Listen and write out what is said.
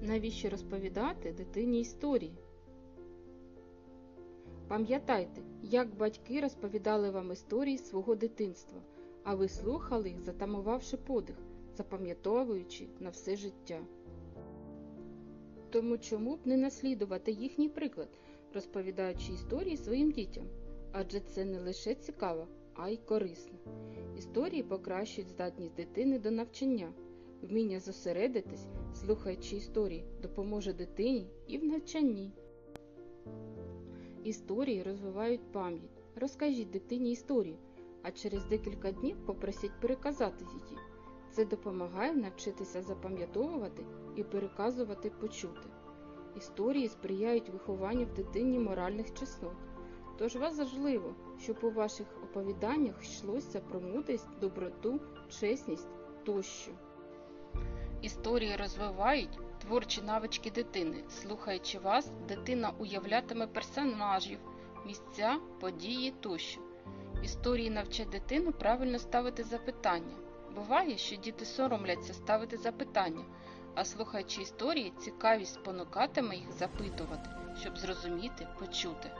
Навіщо розповідати дитині історії? Пам'ятайте, як батьки розповідали вам історії свого дитинства, а ви слухали їх, затамувавши подих, запам'ятовуючи на все життя. Тому чому б не наслідувати їхній приклад, розповідаючи історії своїм дітям? Адже це не лише цікаво, а й корисно. Історії покращують здатність дитини до навчання. Вміння зосередитись, слухаючи історії, допоможе дитині і в навчанні. Історії розвивають пам'ять. Розкажіть дитині історію, а через декілька днів попросіть переказати її. Це допомагає навчитися запам'ятовувати і переказувати почути. Історії сприяють вихованню в дитині моральних чеснот. Тож важливо, щоб у ваших оповіданнях йшлося про мудрість, доброту, чесність тощо. Історії розвивають творчі навички дитини. Слухаючи вас, дитина уявлятиме персонажів, місця, події тощо. Історії навчать дитину правильно ставити запитання. Буває, що діти соромляться ставити запитання, а слухаючи історії, цікавість спонукатиме їх запитувати, щоб зрозуміти, почути.